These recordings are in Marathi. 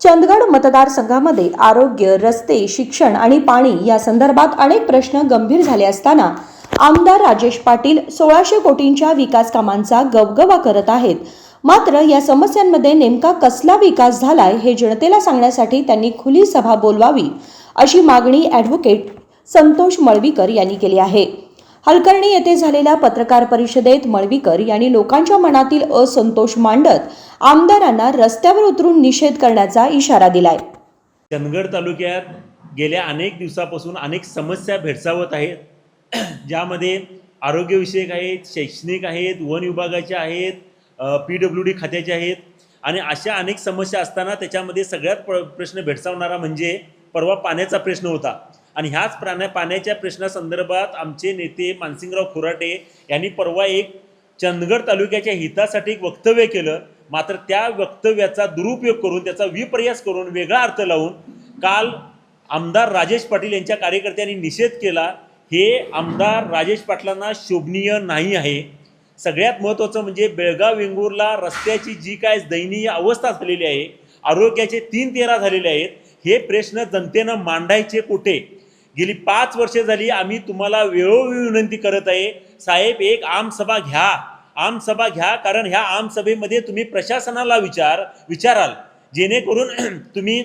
चंदगड मतदारसंघामध्ये आरोग्य रस्ते शिक्षण आणि पाणी या संदर्भात अनेक प्रश्न गंभीर झाले असताना आमदार राजेश पाटील सोळाशे कोटींच्या विकास कामांचा गवगवा करत आहेत. मात्र या समस्यांमध्ये नेमका कसला विकास झालाय हे जनतेला सांगण्यासाठी त्यांनी खुली सभा बोलवावी अशी मागणी ॲडव्होकेट संतोष मळवीकर यांनी केली आहे. हलकर्णी येथे झालेल्या पत्रकार परिषदेत मळवीकर यांनी लोकांच्या मनातील असंतोष मांडत आमदारांना रस्त्यावर उतरून निषेध करण्याचा इशारा दिलाय. चंदगड तालुक्यात गेल्या अनेक दिवसापासून अनेक समस्या भेडसावत आहेत. ज्यामध्ये आरोग्यविषयक आहेत शैक्षणिक आहेत वन विभागाच्या आहेत पी डब्ल्यू डी खात्याचे आहेत. आणि अशा अनेक समस्या असताना त्याच्यामध्ये सगळ्यात प्र प्रश्न भेडसावणारा म्हणजे परवा पाण्याचा प्रश्न होता. आणि ह्याच प्राण्या पाण्याच्या प्रश्नासंदर्भात आमचे नेते मानसिंगराव खोराटे यांनी परवा एक चंदगड तालुक्याच्या हितासाठी एक वक्तव्य केलं. मात्र त्या वक्तव्याचा दुरुपयोग करून त्याचा विपर्यास करून वेगळा अर्थ लावून काल आमदार राजेश पाटील यांच्या कार्यकर्त्यांनी निषेध केला हे आमदार राजेश पाटलांना शोभनीय नाही आहे. सगळ्यात महत्त्वाचं म्हणजे बेळगाव वेंगुर्ला रस्त्याची जी काय दयनीय अवस्था झालेली आहे आरोग्याचे तीन तेरा झालेले आहेत हे प्रश्न जनतेनं मांडायचे कुठे? गेली पाच वर्षे झाली आम्ही तुम्हाला वेळोवेळी विनंती करत आहे साहेब एक आमसभा घ्या. आमसभा घ्या कारण ह्या आमसभेमध्ये तुम्ही प्रशासनाला विचार विचाराल. जेणेकरून तुम्ही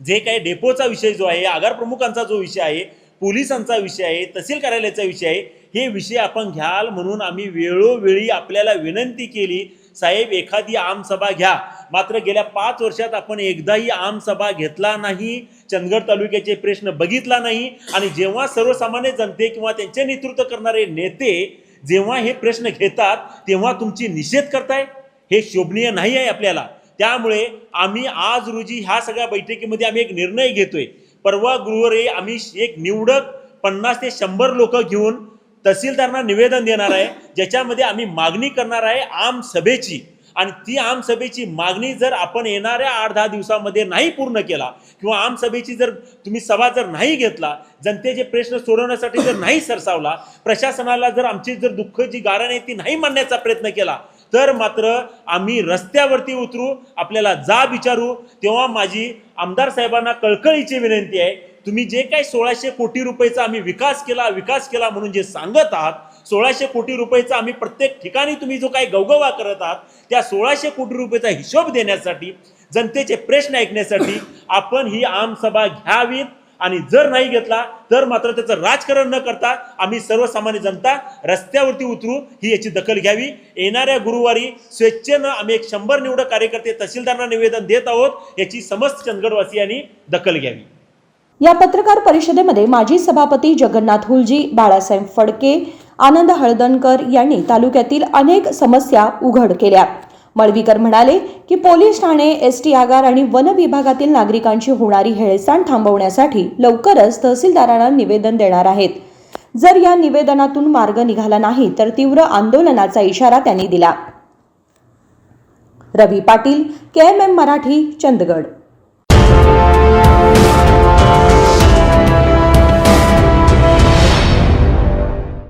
जे काही डेपोचा विषय जो आहे आगार प्रमुखांचा जो विषय आहे पोलिसांचा विषय आहे तहसील कार्यालयाचा विषय आहे हे विषय आपण घ्याल म्हणून आम्ही वेळोवेळी आपल्याला विनंती केली साहेब एखादी आमसभा घ्या. मात्र गेल्या पाच वर्षात आपण एकदाही आमसभा घेतला नाही चंदगड तालुक्याचे प्रश्न बघितला नाही आणि जेव्हा सर्वसामान्य जनते किंवा त्यांचे नेतृत्व करणारे नेते जेव्हा हे प्रश्न घेतात तेव्हा तुमची निषेध करताय? हे शोभनीय नाही आहे आपल्याला. त्यामुळे आम्ही आज रोजी ह्या सगळ्या बैठकीमध्ये आम्ही एक निर्णय घेतोय. परवा गुरुवारी आम्ही एक निवडक पन्नास ते शंभर लोक घेऊन तहसीलदारांना निवेदन देणार आहे ज्याच्यामध्ये आम्ही मागणी करणार आहे आम सभेची. आणि ती आमसभेची मागणी जर आपण येणाऱ्या आठ दहा दिवसामध्ये नाही पूर्ण केला किंवा आम सभेची जर तुम्ही सभा जर नाही घेतला जनतेचे प्रश्न सोडवण्यासाठी जर नाही सरसावला प्रशासनाला जर आमची जर दुःख जी गारण आहे ती नाही मांडण्याचा प्रयत्न केला तर मात्र आम्ही रस्त्यावरती उतरू आपल्याला जा विचारू. तेव्हा माझी आमदार साहेबांना कळकळीची विनंती आहे तुम्ही जे काही सोळाशे कोटी रुपयेचा आम्ही विकास केला विकास केला म्हणून जे सांगत आहात सोळाशे कोटी रुपयेचा आम्ही प्रत्येक ठिकाणी तुम्ही जो काही गवगवा करत आहात त्या सोळाशे कोटी रुपयेचा हिशोब देण्यासाठी जनतेचे प्रश्न ऐकण्यासाठी आपण ही आमसभा घ्यावीत आणि जर नाही घेतला तर मात्र त्याचं राजकारण न करता आम्ही सर्वसामान्य जनता रस्त्यावरती उतरू ही याची दखल घ्यावी. येणाऱ्या गुरुवारी स्वेच्छेनं आम्ही एक शंभर निवडक कार्यकर्ते तहसीलदारांना निवेदन देत आहोत याची समस्त चंदगडवासियांनी दखल घ्यावी. या पत्रकार परिषदेमध्ये माजी सभापती जगन्नाथ हुलजी बाळासाहेब फडके आनंद हळदणकर यांनी तालुक्यातील अनेक समस्या उघड केल्या. मळवीकर म्हणाले की पोलीस ठाणे एस टी आगार आणि वन विभागातील नागरिकांची होणारी हेळसांड थांबवण्यासाठी लवकरच तहसीलदारांना निवेदन देणार आहेत. जर या निवेदनातून मार्ग निघाला नाही तर तीव्र आंदोलनाचा इशारा त्यांनी दिला. Ravi Patil K M M Marathi Chandgad.